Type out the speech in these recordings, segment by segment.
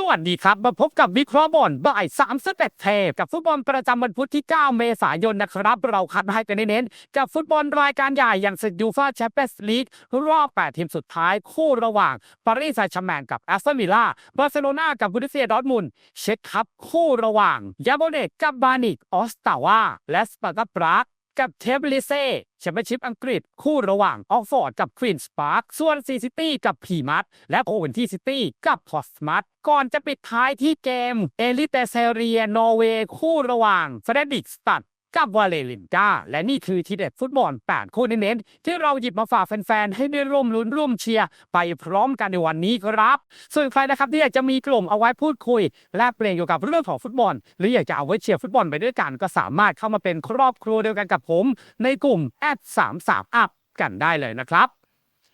สวัสดีครับ มาพบกับวิเคราะห์บอลบ่าย3สเต็ปเทปกับฟุตบอลประจำวันพุธที่ 9 เมษายนนะครับ เราคัดมาให้กันเน้นๆกับฟุตบอลรายการใหญ่อย่างศึกยูฟ่าแชมเปี้ยนส์ลีกรอบ 8 ทีมสุดท้ายคู่ระหว่างปารีสแซงต์แชร์แมงกับแอสตันวิลล่าบาร์เซโลนากับบูริเซียดอร์ทมุนเช็คครับคู่ระหว่างยาโบเนกกับบานิกออสตาวาและสปาร์ตาปราก กับเทเบลิเซ่แชมเปี้ยนชิพอังกฤษคู่ระหว่างออกฟอร์ดกับควีนส์พาร์คส่วนซีซิตี้กับพีมัตและโอเวนที่ซิตี้กับพอสมัตก่อนจะปิดท้ายที่เกม เอลิเตเซเรียนอร์เวย์คู่ระหว่างเฟรดิกสตัด กับวาเลลินกาและนี่คือทีเด็ดฟุตบอล 8 คู่เน้นๆที่เราหยิบมาฝากแฟนๆ ให้ได้ร่วมลุ้นร่วมเชียร์ ไปพร้อมกันในวันนี้ครับ ส่วนใครนะครับที่อยากจะมีกลุ่มเอาไว้พูดคุย แลกเปลี่ยนเกี่ยวกับเรื่องของฟุตบอล หรืออยากจะเอาไว้เชียร์ฟุตบอลไปด้วยกันก็สามารถเข้ามาเป็นครอบครัวเดียวกันกับผม ในกลุ่มแอด3 3 up กันได้เลยนะครับ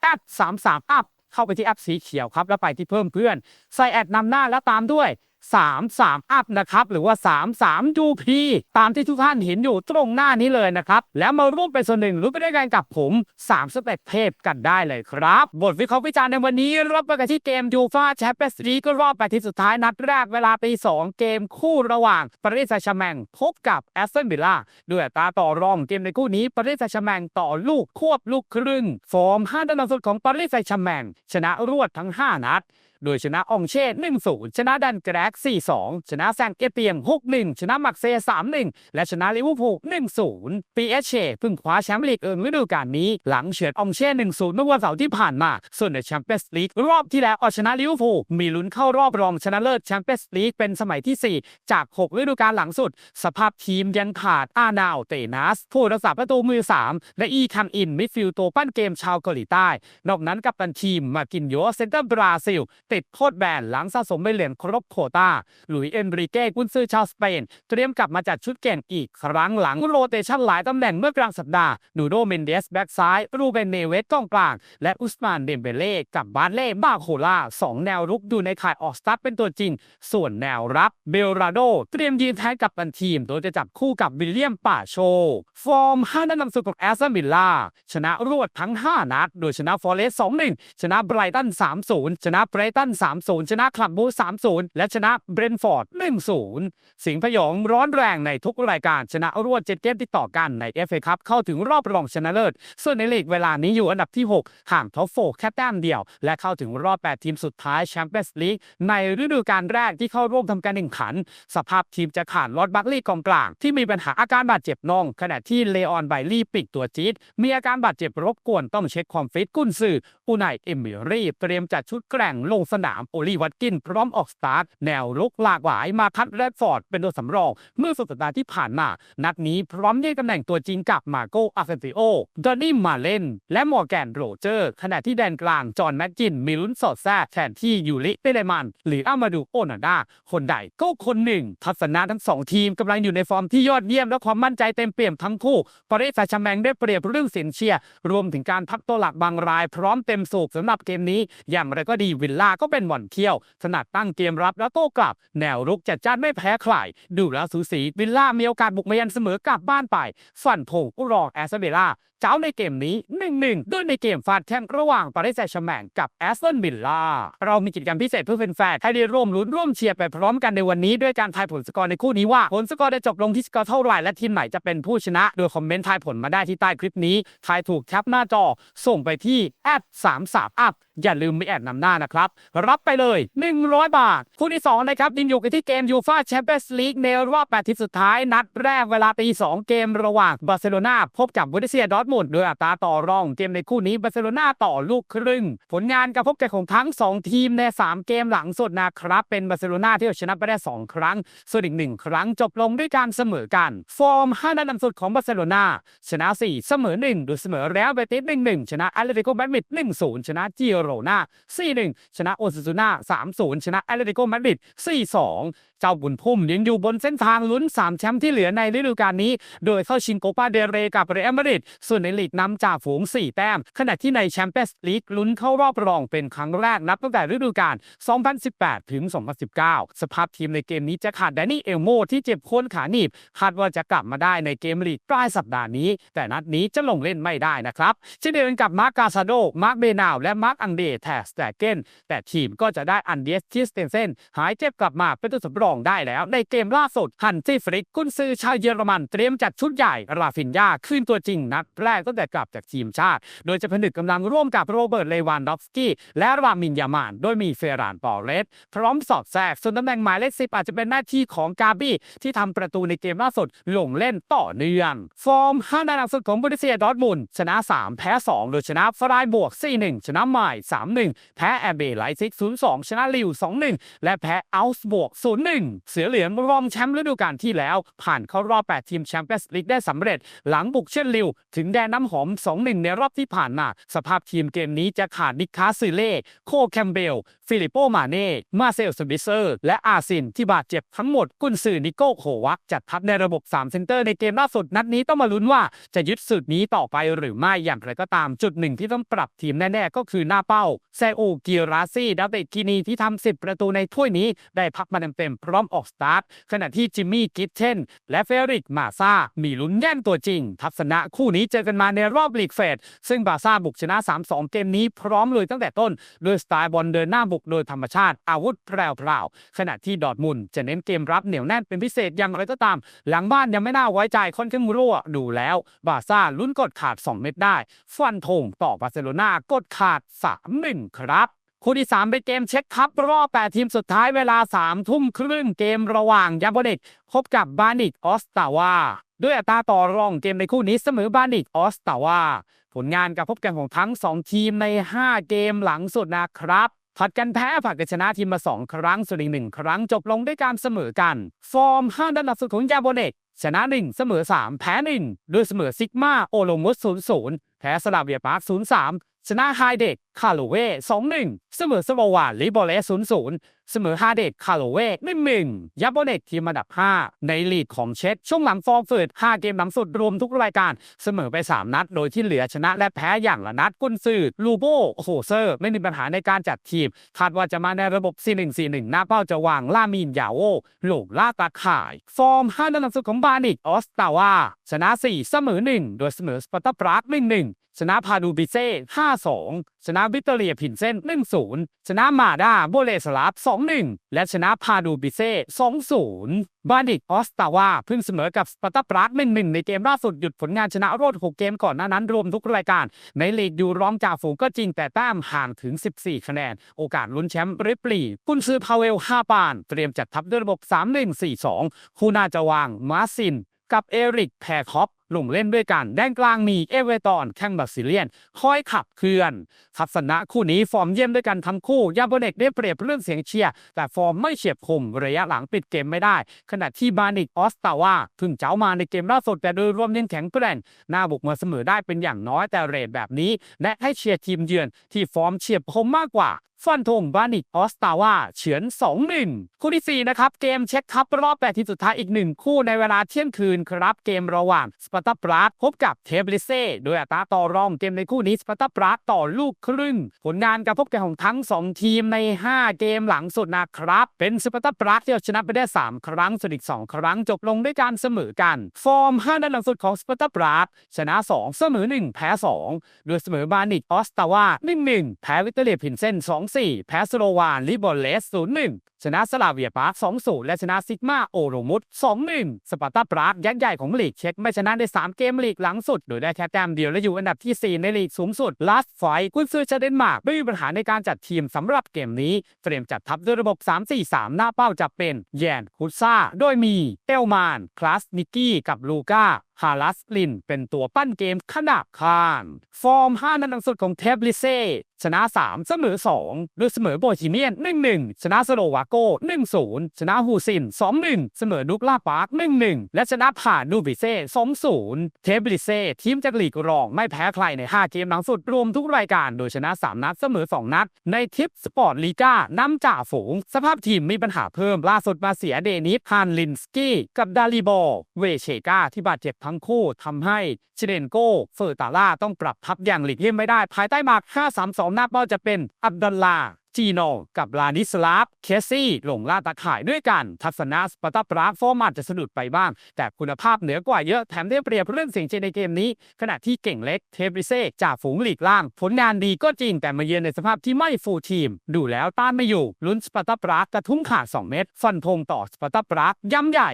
แอด33 up เข้าไปที่แอปสีเขียวครับ แล้วไปที่เพิ่มเพื่อน ใส่แอดนำหน้าแล้วตามด้วย 33 up นะครับหรือว่า 33 UP ตามที่ทุกท่านเห็นอยู่ตรงหน้านี้เลยนะครับ แล้วมาร่วมเป็นส่วนหนึ่งรู้ไปด้วยกันกับผม3สเต็ปเทพกันได้เลยครับ บทวิเคราะห์วิจารณ์ในวันนี้ริ่มไปกันที่เกมยูฟาแชมเปี้ยนส์ลีกรอบแปดทีมสุดท้ายนัดแรกเวลาตี2เกมคู่ระหว่างปารีสแซงต์แชร์แมงพบกับแอสตันวิลล่าด้วยตาต่อรองเกมในคู่นี้ปารีสแซงต์แชร์แมงต่อลูกควบลูกครึ่งฟอร์ม5ดันสุดของปารีสแซงต์แชร์แมงชนะรวดทั้ง 5 นัด โดยชนะอองเช่1-0ชนะดันแกรก4-2ชนะแซงเกเตียง6-1ชนะมักเซ3-1และชนะลิเวอร์พูล1-0ปีเอชเชเพิ่งคว้าแชมป์ลีกเอิงฤดูกาลนี้ หลังเฉือนอองเช่1-0เมื่อวันเสาร์ที่ผ่านมา ส่วนในแชมเปี้ยนส์ลีกรอบที่แล้วเอาชนะลิเวอร์พูลมีลุ้นเข้ารอบรองชนะเลิศแชมเปี้ยนส์ลีกเป็นสมัยที่ 4 จาก 6 ฤดูกาลหลังสุด สภาพทีมยังขาดอานาวเตนัสผู้รักษาประตูมือ 3 และอีคัมอินมิดฟิลด์ตัวปั้นเกมชาวเกาหลีใต้ นอกนั้นกับตันทีมมากินโยเซนเตอร์บราซิลติดโทษแบนหลังสะสมใบเหรียญครบโควตาหลุยเอนริเก้กุนซือชาวสเปน เตรียมกลับมาจัดชุดเก่งอีกครั้งหลังโรเตชันหลายตำแหน่งเมื่อกลางสัปดาห์นูโดเมนเดสแบ็กซ้ายรูเบนเนเวสกองกลาง และอุสมานเดมเบเล่กับบาเล่บาโคลาสองแนวรุกดูในข่ายออกสตาร์ทเป็นตัวจริง ส่วนแนวรับเบลราโด เตรียมยืนแทนกับตันทีม โดยจะจับคู่กับวิลเลียมป่าโช ฟอร์ม5นัดนำสุดของแอสตันวิลล่าชนะรวดทั้ง 5 นัด โดยชนะฟอเรสต์2-1 ชนะไบรตัน3-0 ชนะไบรตัน 3-0 ชนะคลับบู3-0 และชนะเบรนฟอร์ด 1-0 สิงห์พยองร้อนแรงในทุกรายการชนะรวด7เกมติดต่อกันใน FA คัพเข้าถึงรอบรองชนะเลิศ ส่วนในลีกเวลานี้อยู่อันดับที่ 6 ห่างท็อปโฟแค่แต้มเดียว และเข้าถึงรอบ 8 ทีมสุดท้ายแชมเปี้ยนส์ลีกในฤดูกาลแรกที่เข้าร่วมทำการแข่งขัน สภาพทีมจะขาดลอดบัคลี่กองกลาง ที่มีปัญหาอาการบาดเจ็บน่อง ขณะที่เลออนไบลี่ปิกตัวจี๊ดมีอาการบาดเจ็บรบกวนต้องเช็คความฟิตกุนซืออูไนเอมิรี่เตรียมจัดชุดแกร่งลงสนามโอลีวัตกินพร้อมออกสตาร์ท แนวรุกหลากหลายมาคัดแรดฟอร์ดเป็นตัวสำรอง เมื่อสุดสัปดาห์ที่ผ่านมา นัดนี้พร้อมแย่งตำแหน่งตัวจริงกับมาโกอาเซนติโอดอนนี่มาเลนและมอร์แกนโรเจอร์ ขณะที่แดนกลาง จอห์นแม็กจินมีลุ้นสอดแทรกแทนที่ยูริเตเลมันหรืออามาดูโอนาดาคนใดก็คนหนึ่ง ทัศนะทั้งสองทีมกำลังอยู่ในฟอร์มที่ยอดเยี่ยมและความมั่นใจเต็มเปี่ยมทั้งคู่ปารีสแซงต์แชร์แมงได้เปรียบเรื่องสินเชียรวมถึงการพักตัวหลักบางราย พร้อมเต็มสูบสำหรับเกมนี้ อย่างไรก็ดีวิลล่าก็เป็นหม่อนเที่ยว ถนัดตั้งเกมรับแล้วโต้กลับ แนวรุกจัดจ้านไม่แพ้ใคร ดูแล้วสูสีวิลล่ามีโอกาสบุกมายันเสมอกลับบ้านไป ฝันธงรองแอสตันวิลล่าเจ้าในเกมนี้ 1-1 ด้วยในเกมฟาดแข่งระหว่างปารีสแซงต์แชร์แมงกับแอสตันวิลล่า เรามีกิจกรรมพิเศษเพื่อแฟนๆให้ได้ร่วมลุ้นร่วมเชียร์ไปพร้อมกันในวันนี้ด้วยการทายผลสกอร์ในคู่นี้ว่า ผลสกอร์จะจบลงที่สกอร์เท่าไหร่และทีมไหนจะเป็นผู้ชนะ โดยคอมเมนต์ทายผลมาได้ที่ใต้คลิปนี้ ทายถูกแคปหน้าจอ ส่งไปที่แอด33 up ออย่าลืมไม่แอดนำหน้านะครับ รับไปเลย 100 บาท คู่ที่ 2 นะครับดินอยู่กันที่เกมยูฟาแชมเปี้ยนส์ลีกในรอบ 8 ทีมสุดท้าย นัดแรกเวลาตี2 เกมระหว่างบาร์เซโลนาพบกับบูริเซียดอร์ทมุนด์มุนด์โดยอัตราต่อรองเกมในคู่นี้บาร์เซโลนาต่อลูกครึ่ง ผลงานการพบกันของทั้ง 2 ทีมใน 3 เกมหลังสุดนะครับ เป็นบาร์เซโลนาที่เอาชนะไปได้ 2 ครั้ง ส่วนอีก 1 ครั้งจบลงด้วยการเสมอกัน ฟอร์ม5นัดนำสุดของบาร์เซโลนาชนะ 4 เสมอ1ดยเสมอเรอัลเบติส1-1ชนะแอตเลติโกมดริด1-0ชนะจิโโรนา4-1 ชนะโอซาซูน่า3-0 ชนะแอตเลติโกมาดริด4-2 จ้าบุญพุ่มยังอยู่บนเส้นทางลุ้น 3 แชมป์ที่เหลือในฤดูกาลนี้ โดยเข้าชิงโกปาเดเรกับเรอัลมาดริดส่วนในลีกนำจ่าฝูง 4 แต้ม ขณะที่ในแชมเปี้ยนส์ลีกลุ้นเข้ารอบรองเป็นครั้งแรกนับตั้งแต่ฤดูกาล 2018 ถึง 2019 สภาพทีมในเกมนี้จะขาดแดนนี่เอลโมที่เจ็บโคนขาหนีบคาดว่าจะกลับมาได้ในเกมลีกปลายสัปดาห์นี้ แต่นัดนี้จะลงเล่นไม่ได้นะครับเช่นเดียวกันกับมาร์กาซาโด มาร์กเบนาวและมาร์กอังเดแทสแตเกนแต่ทีมก็จะได้อันเดียสทิสเตนเซนหายเจ็บกลับมาเป็นตัวสำรองได้แล้ว ในเกมล่าสุดฮันซี่ฟริกกุนซือชาวเยอรมันเตรียมจัดชุดใหญ่ราฟินยาขึ้นตัวจริงนัดแรกตั้งแต่กลับจากทีมชาติ โดยจะผนึกกำลังร่วมกับโรเบิร์ตเลวานดอฟสกี้และรามินยามาน โดยมีเฟรานปอเรสพร้อมสอดแทรกส่วนตำแหน่งหมายเลขสิบอาจจะเป็นหน้าที่ของกาบี้ที่ทำประตูในเกมล่าสุดลงเล่นต่อเนื่อง ฟอร์ม5นัดหลังสุดของบุริเซียดอร์ทมุนชนะ 3 แพ้ 2 โดยชนะฟรายบวก 4-1 ชนะไมล์3-1 แพ้แอร์เบย์ไลซิก0-2 ชนะลิว 2-1 และแพ้อัลส์บวก 0-1เสือเหลืองรองแชมป์ฤดูกาลที่แล้ว ผ่านเข้ารอบ 8 ทีมแชมเปี้ยนส์ลีกได้สำเร็จ หลังบุกเช่นลิว ถึงแดนน้ำหอม 2-1 ในรอบที่ผ่านมาสภาพทีมเกมนี้จะขาดนิคาซิเล่โคแคมเบล ฟิลิปโปมาเน่ มาเซลสมิเซอร์ และอาซินที่บาดเจ็บทั้งหมด กุนซือนิโก้โควักจัดทัพในระบบ 3 เซนเตอร์ในเกมล่าสุดนัดนี้ต้องมาลุ้นว่าจะยึดสูตรนี้ต่อไปหรือไม่อย่างไรก็ตามจุดหนึ่งที่ต้องปรับทีมแน่ๆ ก็คือหน้าเป้าแซอูกิราซี่ดาวเตกินีที่ทำ10 ประตูในถ้วยนี้ได้พักมาเต็มๆพร้อมออกสตาร์ท ขณะที่จิมมี่กิทเทนและเฟริกมาซามีลุ้นแย่งตัวจริง ทัศนะคู่นี้เจอกันมาในรอบลีกเฟส ซึ่งบาซ่าบุกชนะ 3-2 เกมนี้พร้อมเลยตั้งแต่ต้นโดยสไตล์บอลเดินหน้าบุกโดยธรรมชาติอาวุธแพรวๆขณะที่ดอทมุนจะเน้นเกมรับเหนียวแน่นเป็นพิเศษอย่างไรก็ตาม หลังบ้านยังไม่น่าไว้ใจค่อนข้างรั่วดูแล้ว บาซ่าลุ้นกดขาด 2 เม็ดได้ ฟันธงต่อบาร์เซโลนากดขาด3-1ครับ คู่ที่ 3 เป็นเกมเช็คคัพรอบ 8 ทีมสุดท้ายเวลา 3 ทุ่มครึ่งเกมระหว่างยาโบเด็กพบกับบานิกออสตาวาด้วยอัตราต่อรองเกมในคู่นี้เสมอบานิกออสตาวาผลงานการพบกันของทั้ง 2 ทีมใน 5 เกมหลังสุดนะครับผัดกันแพ้ผัดกันชนะทีมมา 2 ครั้งส่วนอีกหนึ่งครั้งจบลงด้วยการเสมอกัน ฟอร์ม5ด้านหลังสุดของยาโบเนกชนะ 1 เสมอ 3 แพ้1โดยเสมอซิกมาโอโลมุส 0-0 แพ้สลาเวียปาร์ค0-3 ชนะไฮเด็ก คาโลเว่2-1เสมอสวาวาลิบอเลส0-0เสมอฮาเด็กคาโลเว่1-1ยาโบเนกทีมอันดับ 5 ในลีกของเช็ดช่วงหลังฟอร์มฝืด5เกมหลังสุดรวมทุกรายการ เสมอไป 3 นัด โดยที่เหลือชนะและแพ้อย่างละนัดกุนซือลูโบโฮเซอร์ ไม่มีปัญหาในการจัดทีม คาดว่าจะมาในระบบ 4-1-4-1 หน้าเป้าจะวางลามีนยาโอหลงล่าตาข่าย ฟอร์ม5นัดหลังสุดของบานิกออสตาวาชนะ 4 เสมอ 1 โดยเสมอสปาร์ตาปราก1-1ชนะพาดูบิเซ่5-2 ชนะวิตเตอเรียผินเส้น 1-0 ชนะมาดาโบเลสลาฟ2-1 และชนะพาดูบิเซ่ 2-0 บานิกออสตาวาเพิ่งเสมอกับสปาร์ตาปราก1-1 ในเกมล่าสุดหยุดผลงานชนะรวด 6 เกมก่อนหน้านั้นรวมทุกรายการ ในลีกอยู่รองจ่าฝูงก็จริงแต่แต้มห่างถึง 14 คะแนน โอกาสลุ้นแชมป์ริปลีกุนซือพาเวล 5 ปาน เตรียมจัดทัพด้วยระบบ 3-1-4-2 คู่น่าจะวางมาซิน กับเอริกแพรคอป ลงเล่นด้วยกันแดนกลางมีเอเวอตอนแข้งบาซิเลียนคอยขับเคลื่อนทัศนะคู่นี้ฟอร์มเยี่ยมด้วยกันทั้งคู่ยาโบเนกได้เปรียบเรื่องเสียงเชียร์แต่ฟอร์มไม่เฉียบคมระยะหลังปิดเกมไม่ได้ ขณะที่บานิกออสตาวาเพิ่งเจ้ามาในเกมล่าสุดแต่โดยรวมยังแข็งแกร่งหน้าบุกมาเสมอได้เป็นอย่างน้อยแต่เรทแบบนี้ และให้เชียร์ทีมเยือนที่ฟอร์มเฉียบคมมากกว่าฟันธงบานิกออสตาวาเฉือน 2-1 คู่ที่ 4 นะครับ เกมเช็คคัพรอบ 8 ทีมสุดท้ายอีก 1 คู่ในเวลาเที่ยงคืนครับเกมระหว่างสปาร์ตาปรากพบกับเทบลิเซ่โดยอัตราต่อรองเกมในคู่นี้สปาร์ตาปรากต่อลูกครึ่ง ผลงานการพบกันของทั้ง 2 ทีมใน 5 เกมหลังสุดนะครับ เป็นสปาร์ตาปรากที่เอาชนะไปได้ 3 ครั้งส่วนอีก 2 ครั้งจบลงด้วยการเสมอกัน ฟอร์ม 5 นัดหลังสุดของสปาร์ตาปรากชนะ 2 เสมอ 1 แพ้ 2 โดยเสมอบานิกออสตาวา1-1 แพ้วิตเตอเรียพินเซน2-4 แพ้สโลวานลิบอลเลส0-1ชนะสลาเวียปาร์ค2-0 และชนะซิกมาโอโรมุส2-1 สปาร์ตาปรากยักษ์ใหญ่ของลีกเช็กไม่ชนะได้3 เกมลีกหลังสุด โดยได้แค่แต้มเดียวและอยู่อันดับที่ 4 ในลีกสูงสุด last fight กุนซือชาเดนมาร์กไม่มีปัญหาในการจัดทีมสำหรับเกมนี้ เตรียมจัดทัพด้วยระบบ 3-4-3 หน้าเป้าจะเป็นแยนคุซ่า โดยมีเอลมานคลาสนิกกี้กับลูก้าฮาลัสลิน เป็นตัวปั้นเกมขนาบคาน ฟอร์ม 5 นัดหลังสุดของเทปลิเซ ชนะ 3 เสมอ2โดยเสมอโบฮีเมียน 1-1 ชนะสโลวาโก 1-0 ชนะฮูซิน 2-1 เสมอดุกลาปาร์ก 1-1 และชนะผ่านนูบิเซ่ 2-0 เทปลิเซ่ทีมจากลีกรองไม่แพ้ใครใน 5 เกมหลังสุดรวมทุกรายการโดยชนะ 3 นัดเสมอ 2 นัด ในทิปสปอร์ตลีกานำจ่าฝูง สภาพทีมมีปัญหาเพิ่มล่าสุดมาเสียเดนิสฮานลินสกี้ กับดาลิบอลเวเชกาที่บาดเจ็บทั้งคู่ทำให้เชเดนโกเฟอร์ตาล่าต้องปรับทัพอย่างหลีกเลี่ยงไม่ได้ภายใต้มาก5-3-2หน้าเป้าจะเป็นอับดุลลา จีโนกับลานิสลาฟ เคซี่ลงล่าตาข่ายด้วยกัน ทัศนะสปาร์ตาปรากฟอร์มอาจจะสะดุดไปบ้าง แต่คุณภาพเหนือกว่าเยอะ แถมได้เปรียบเรื่องเสียงเชียร์ในเกมนี้ ขณะที่เก่งเล็ก เทบริเซ่จ่าฝูงหลีกล่าง ผลงานดีก็จริงแต่มาเยือนในสภาพที่ไม่ฟูลทีม ดูแล้วต้านไม่อยู่ ลุ้นสปาร์ตาปรากกระทุ้งขาด 2 เม็ดฟันธงต่อสปาร์ตาปรากย้ำใหญ่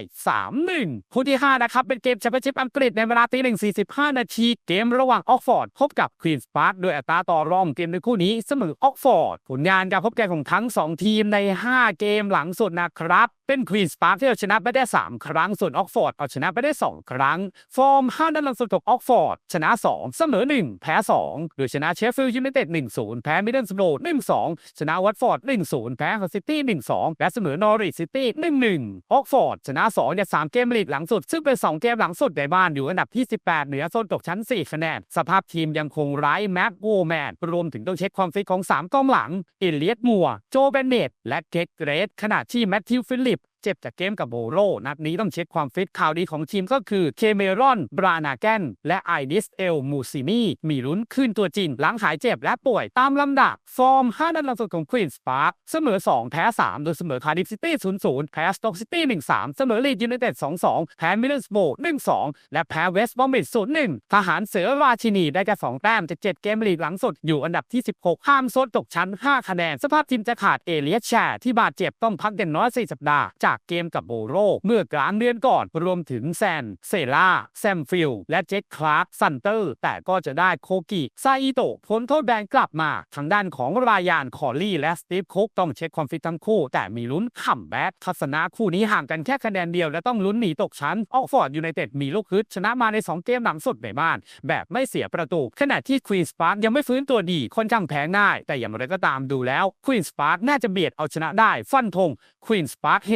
3-1คู่ที่ 5 นะครับ เป็นเกมแชมเปี้ยนชิพอังกฤษในเวลาตีหนึ่งสี่สิบห้านาที เกมระหว่างออกฟอร์ดพบกับควีนส์พาร์คโดยอัตราต่อรองเกมในคู่นี้เสมอออกฟอร์ดผลงานการพบกันของทั้ง 2 ทีมใน 5 เกมหลังสุดนะครับ เป็นควีนส์พาร์คที่เอาชนะไปได้ 3 ครั้ง ส่วนออกฟอร์ดเอาชนะไปได้ 2 ครั้ง ฟอร์ม 5 นัดหลังสุดของออกฟอร์ด ชนะ 2 เสมอ 1 แพ้2โดยชนะเชฟฟิลด์ยูไนเต็ด 1-0 แพ้มิดเดิลสโบร์1-2 ชนะวัตฟอร์ด 1-0 แพ้ฮอซิตี้ 1-2 และเสมอนอริซิตี้ 1-1 ออกฟอร์ด ชนะ2จาก3เกมลีกหลังสุด ซึ่งเป็น 2 เกมหลังสุดในบ้านอยู่อันดับที่ 18 เหนือโซนตกชั้น 4 คะแนน สภาพทีมยังคงไร้แม็กโวแมนรวมถึงต้องเช็คความฟิตของ 3กองหลังเอเลียตมัว โจเบนเนตและเกกเกรดขณะที่แมทธิวฟิลิป เจ็บจากเกมกับโบโรนัดนี้ต้องเช็คความฟิตข่าวดีของทีมก็คือเคเมรอน บรานาแกน และไอดิสเอล มูซิมีมีลุ้นขึ้นตัวจริงหลังหายเจ็บและป่วยตามลำดับ ฟอร์ม 5 นัดหลังสุดของควีนส์พาร์คเสมอ 2 แพ้ 3 โดยเสมอคาร์ดิฟซิตี้ 0-0 แพ้สต็อกซิตี้ 1-3 เสมอลีดยูไนเต็ด 2-2 แพ้มิดเดิลสโบร์1-2 และแพ้เวสต์บอมบิด0-1ทหารเสือราชินีได้แค่2แต้มจาก7เกมลีกหลังสุดอยู่อันดับที่ 16 ห้ามโซนตกชั้น 5 คะแนน สภาพทีมจะขาดเอเลียสแชร์ที่บาดเจ็บต้องพักอย่างน้อย4สัปดาห์จากเกมกับโบโรเมื่อกลางเดือนก่อนรวมถึงแซน เซล่า แซมฟิล และเจคคลาร์กซันเตอร์ แต่ก็จะได้โคกิซาอิโตะพ้นโทษแบนกลับมา ทางด้านของรายานคอลลี่ และสตีฟคุกต้องเช็คความฟิตทั้งคู่ แต่มีลุ้นขัมแบ็กทัศนะคู่นี้ห่างกันแค่คะแนนเดียว และต้องลุ้นหนีตกชั้นออกฟอร์ดยูไนเต็ดมีลูกฮึดชนะมาใน 2 เกมหลังสุดในบ้าน แบบไม่เสียประตู ขณะที่ควีนส์พาร์คยังไม่ฟื้นตัวดีค่อนข้างแพ้ง่าย แต่อย่างไรก็ตามดูแล้วควีนส์พาร์คน่าจะเบียดเอาชนะได้ฟันธงควีนส์พาร์คเฮ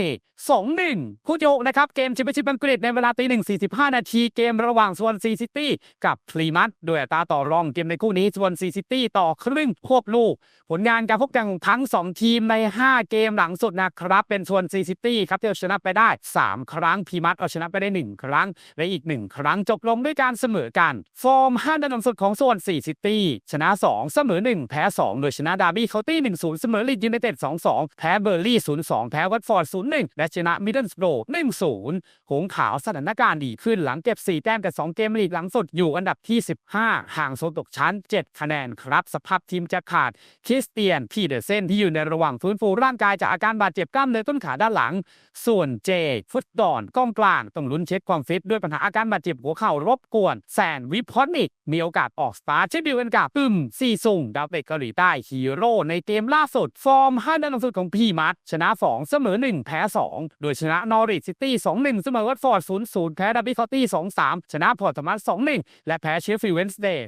2-1 คู่โยกนะครับ เกมแชมเปี้ยนชิพอังกฤษในเวลาตีหนึ่งสี่สิบห้านาที เกมระหว่างสวนซีซิตี้กับพลีมัตโดยอัตราต่อรองเกมในคู่นี้สวนซีซิตี้ต่อครึ่งควบลูก ผลงานการพบกันของทั้ง 2 ทีมใน 5 เกมหลังสุดนะครับ เป็นส่วนซีซิตี้ครับที่เอาชนะไปได้ 3 ครั้งพรีมัตเอาชนะไปได้ 1 ครั้ง และอีก 1 ครั้งจบลงด้วยการเสมอกัน ฟอร์ม5นัดหลังสุดของส่วนซีซิตี้ชนะ 2 เสมอ 1 แพ้ 2 โดยชนะดาร์บี้เคาน์ตี้1-0 เสมอลีดยูไนเต็ด2-2 แพ้เบอร์ลี่0-2 แพ้วัตฟอร์ด0-1และชนะมิดเดิลสโบร1-0หงขาวสถานการณ์ดีขึ้นหลังเก็บ 4 แต้มกับ2เกมลีกหลังสุดอยู่อันดับที่ 15 ห่างโซนตกชั้น 7 คะแนนครับ สภาพทีมจะขาดคริสเตียนพีเดอร์เซนที่อยู่ในระหว่างฟื้นฟูร่างกายจากอาการบาดเจ็บกล้ามเนื้อต้นขาด้านหลัง ส่วนเจ ฟุตดอนกองกลางต้องลุ้นเช็คความฟิตด้วยปัญหาอาการบาดเจ็บหัวเข่ารบกวนแซนวิพอนิกมีโอกาสออกสตาร์ทเช่นเดียวกันกับอึมซีซุงดาวเตะเกาหลีใต้ฮีโร่ในเกมล่าสุดฟอร์ม5นัดหลังสุดของพีมัตชนะ 2 เสมอ 1 แพ้ 2โดยชนะนอริซิตี้ 2-1 เสมอวัตฟอร์ด 0-0 แพ้ดับบี้คอตตี้ 2-3 ชนะพอร์ตมัส2-1 และแพ้เชฟฟิลด์เวนส์เดย์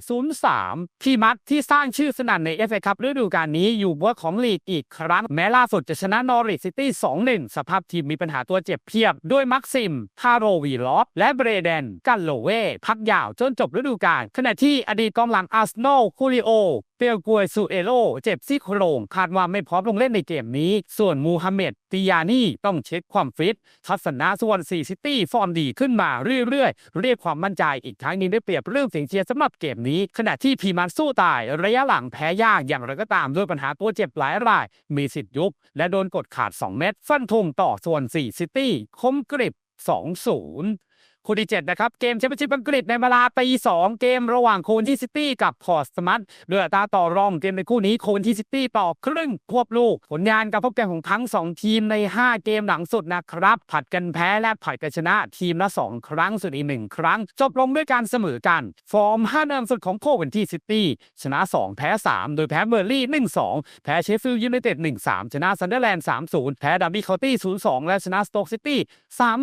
0-3 พีมัตที่สร้างชื่อสนั่นในเอฟเอคัพฤดูกาลนี้อยู่บนของลีกอีกครั้ง แม้ล่าสุดจะชนะนอริซิตี้ 2-1 สภาพทีมมีปัญหาตัวเจ็บเพียบ ด้วยมักซิมฮาโรวีลอฟและเบรเดนกันโลเวพักยาวจนจบฤดูกาลขณะที่อดีตกองหลังอาร์เซนอลคูริโอ เปลกวยซูเอโลเจ็บซี่โครงคาดว่าไม่พร้อมลงเล่นในเกมนี้ ส่วนมูฮัมเหม็ดติยานี่ต้องเช็คความฟิต ทัศนะส่วนซีซิตี้ฟอร์มดีขึ้นมาเรื่อยๆ เรียกความมั่นใจอีกทั้งยังได้เปรียบเรื่องเสียงเชียร์สำหรับเกมนี้ ขณะที่พีมันสู้ตาย ระยะหลังแพ้ยากอย่างไรก็ตามด้วยปัญหาตัวเจ็บหลายราย มีสิทธิ์ยุบ และโดนกดขาด 2 เม็ดฟันธงต่อส่วน4ซิตี้คมกริบ 2-0 คู่ที่ 7 นะครับ เกมแชมเปี้ยนชิพอังกฤษในเวลาตี2เกมระหว่างโคนที่ซิตี้กับพอร์สมัตด้วยอัตาต่อรองเกมในคู่นี้โคนที่ซิตี้ต่อครึ่งควบลูก ผลงานการพบกันของทั้ง 2 ทีมใน 5 เกมหลังสุดนะครับ ผัดกันแพ้และผัดกันชนะทีมละ 2 ครั้งส่วนอีกหนึ่งครั้ง จบลงด้วยการเสมอกัน ฟอร์ม5นัดสุดของโคนที่ซิตี้ชนะ 2 แพ้ 3 โดยแพ้เบอร์ลี่ 1-2 แพ้เชฟฟิลด์ยูไนเต็ด1-3 ชนะซันเดอร์แลนด์3-0 แพ้ดับบี้คาน์ตี้0-2 และชนะสโต๊กซิตี้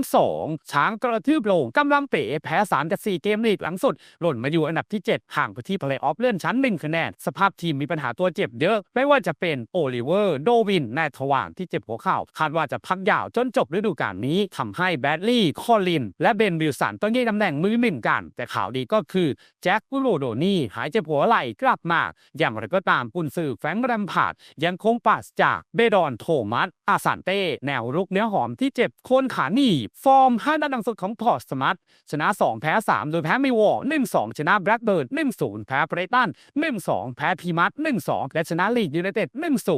3-2 ช้างกระทืบลงกำลังเป๋แพ้3จาก4เกมลีกหลังสุด หล่นมาอยู่อันดับที่ 7 ห่างไปที่เพลย์ออฟเลื่อนชั้น1คะแนน สภาพทีมมีปัญหาตัวเจ็บเยอะ ไม่ว่าจะเป็นโอลิเวอร์ โดวิน แนทวานที่เจ็บหัวเข่า คาดว่าจะพักยาวจนจบฤดูกาลนี้ทำให้แบดลี่ คอลิน และเบนวิลสันต้องแย่งตำแหน่งมือหนึ่งกัน แต่ข่าวดีก็คือแจ็คกุโรโดนี่หายเจ็บหัวไหล่กลับมา อย่างไรก็ตามกุนซือแฟรงค์แรมพาดยังคงปาศจากเบดอนโทมัสอาสันเต้ แนวรุกเนื้อหอมที่เจ็บโคนขาหนีบฟอร์ม5นัดหลังสุดของพอร์ตสมตชนะ 2 แพ้ 3 โดยแพ้ไมวอร์1-2 ชนะแบล็กเบิร์ด1-0 แพ้เบรตัน1-2 แพ้พีมัต1-2 และชนะลีดยูไนเต็ด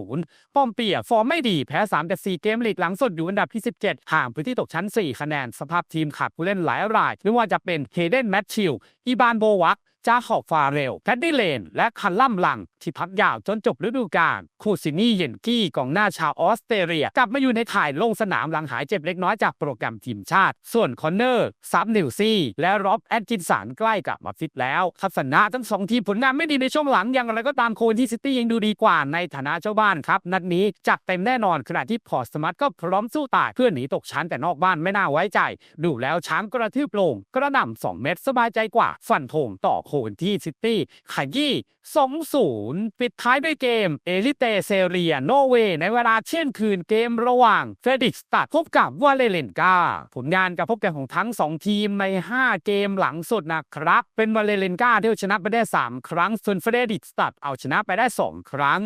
1-0 ปอมเปียฟอร์มไม่ดีแพ้3แต่4เกมลีกหลังสุดอยู่อันดับที่ 17 ห่างพื้นที่ตกชั้น 4 คะแนน สภาพทีมขาดผู้เล่นหลายรายไม่ว่าจะเป็นเคเดนแมทชิลอีบานโบวัก จาขอบฟาเรลแพดดี้เลน และคันล่ำลัง ที่พักยาวจนจบฤดูกาลคูซินี่เยนกี้กองหน้าชาวออสเตรเลีย กลับมาอยู่ในถ่ายลงสนามหลังหายเจ็บเล็กน้อยจากโปรแกรมทีมชาติ ส่วนคอนเนอร์ซับนิวซี่และร็อบแอดกินสันใกล้กลับมาฟิตแล้วทัศนะทั้งสองทีมผลงานไม่ดีในช่วงหลังอย่างไรก็ตามโคนที่ซิตี้ยังดูดีกว่าในฐานะเจ้าบ้านครับ นัดนี้จัดเต็มแน่นอนขณะที่พอตสมัตก็พร้อมสู้ตายเพื่อหนีตกชั้นแต่นอกบ้านไม่น่าไว้ใจ ดูแล้วช้างกระทืบลงกระหน่ำ2เม็ดสบายใจกว่าฟันธงต่อโคนที่ซิตี้ขยี้ 2-0 ปิดท้ายด้วยเกมเอลิเตเซเรียโนเวย์ในเวลาเช่นคืนเกมระหว่างเฟรดิกสตัดพบกับวาเลเลนกาผลงานการพบกันของทั้ง 2 ทีมใน 5 เกมหลังสุดนะครับ เป็นวาเลเลนกาที่เอาชนะไปได้ 3 ครั้ง ส่วนเฟรดิกสตัดเอาชนะไปได้ 2 ครั้ง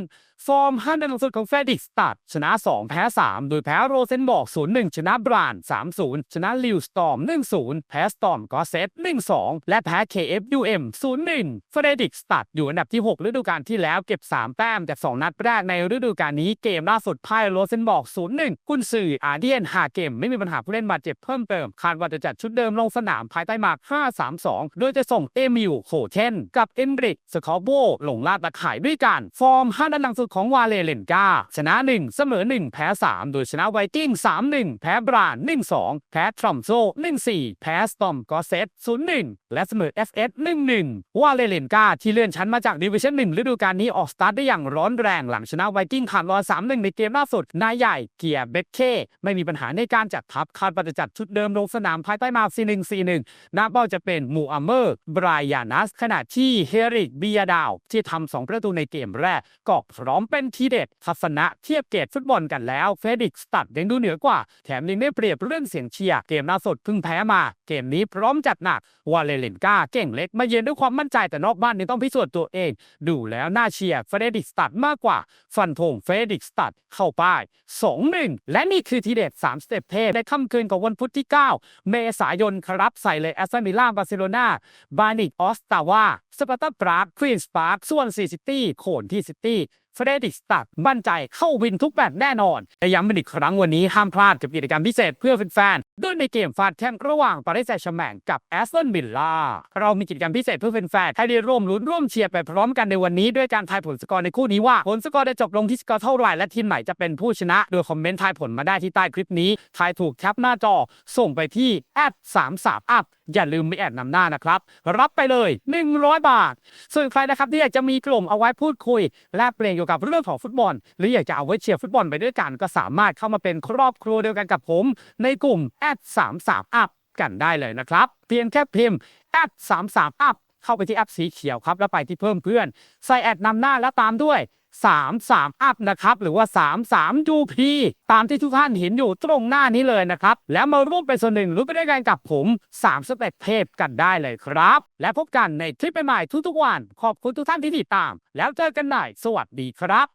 ฟอร์ม5นัดหลังสุดของเฟรดิกสตัดชนะ 2 แพ้ 3 โดยแพ้โรเซนบอก 0-1 ชนะบราน 3-0 ชนะลิวสตอม 1-0 แพ้สตอมก็เซต1-2 และแพ้ KFUM 0-1เฟรดิกสตัดอยู่อันดับที่ 6 ฤดูกาลที่แล้วเก็บ 3 แต้มจาก 2 นัดแรกในฤดูกาลนี้เกมล่าสุดพ่ายโรเซนบอก 0-1 กุนซืออาเดียนหาเกมไม่มีปัญหาผู้เล่นบาดเจ็บเพิ่มเติม คาดว่าจะจัดชุดเดิมลงสนามภายใต้หมาก5-3-2 โดยจะส่งเอมิลโคเทนกับเอนริกสคอโบลงลาดตะข่ายด้วยกันฟอร์ม5นัดหลังสุดของวาเลเลนกาชนะ 1 เสมอ 1 แพ้ 3 โดยชนะไวกิ้ง 3-1 แพ้บราน1-2 แพ้ทรัมโซ1-4 แพ้สตอมกอเซต0-1 และเสมอ FS 1-1 วาเลเลนกาที่เลื่อนชั้นมาจากดิวิชั่น1ฤดูกาลนี้ออกสตาร์ทได้อย่างร้อนแรงหลังชนะไวกิ้งขาดลอย3-1ในเกมล่าสุด นายใหญ่เกียร์เบคเค ไม่มีปัญหาในการจัดทัพคาดว่าจะจัดชุดเดิมลงสนามภายใต้มา4-1-4-1หนึ่งนาเป้าจะเป็นมูอัมเมอร์บรายานัสขณะที่เฮริกบียาดาว ที่ทำ2ประตูในเกมแรกก็พร้อมเป็นทีเด็ดทัศนะเทียบเกรดฟุตบอลกันแล้วเฟดิกสตัดยังดูเหนือกว่า แถมยังได้เปรียบเรื่องเสียงเชียร์เกมล่าสุดเพิ่งแพ้มา เกมนี้พร้อมจัดหนักวาเลเลนกาเก่งเล็กมาเยือนด้วยความมั่นใจแต่นอกบ้านยังต้องพิสูจน์ตัวเองดูแล้วน่าเชียร์เฟรดิกสตัดมากกว่า ฟันธงเฟรดิกสตัดเข้าป้าย 2-1 และนี่คือทีเด็ด 3 สเต็ปเทพในค่ำคืนของวันพุธที่ 9 เมษายนครับใส่เลยแอสตันวิลล่าบาร์เซโลนาบานิกออสตาวาสปาร์ตาปรากควีนส์ปาร์คส่วนซีซิตี้โขนที่ซิตี้เฟรดิกสตัดมั่นใจเข้าวินทุกแมตช์แน่นอนและย้ำเป็นอีกครั้งวันนี้ห้ามพลาดกับกิจกรรมพิเศษเพื่อแฟนๆด้วยในเกมฟาดแชมป์ระหว่างปารีสแซงต์แชร์แมงกับแอสตันวิลล่าเรามีกิจกรรมพิเศษเพื่อแฟนๆให้ได้ร่วมลุ้นร่วมเชียร์ไปพร้อมกันในวันนี้ด้วยการทายผลสกอร์ในคู่นี้ว่าผลสกอร์จะจบลงที่สกอร์เท่าไหร่และทีมไหนจะเป็นผู้ชนะ โดยคอมเมนต์ทายผลมาได้ที่ใต้คลิปนี้ทายถูกแคปหน้าจอ ส่งไปที่แอย่าลืมไม่แอดนำหน้านะครับ รับไปเลย 100 บาทส่วนใครนะครับที่อยากจะมีกลุ่มเอาไว้พูดคุย แลกเปลี่ยนเกี่ยวกับเรื่องของฟุตบอล หรืออยากจะเอาไว้เชียร์ฟุตบอลไปด้วยกัน ก็สามารถเข้ามาเป็นครอบครัวเดียวกันกับผม ในกลุ่มแอด3 3 up กันได้เลยนะครับเพียงแค่พิมพ์แอด3 3 up เข้าไปที่แอปสีเขียวครับแล้วไปที่เพิ่มเพื่อน ใส่แอดนำหน้าแล้วตามด้วย 33 อัพนะครับ หรือว่า 33 UP ตามที่ทุกท่านเห็นอยู่ตรงหน้านี้เลยนะครับ แล้วมาร่วมเป็นส่วนหนึ่งรู้ไปด้วยกันกับผม 3 สเต็ปเทพกันได้เลยครับ และพบกันในคลิปใหม่ๆทุกๆวัน ขอบคุณทุกท่านที่ติดตาม แล้วเจอกันใหม่สวัสดีครับ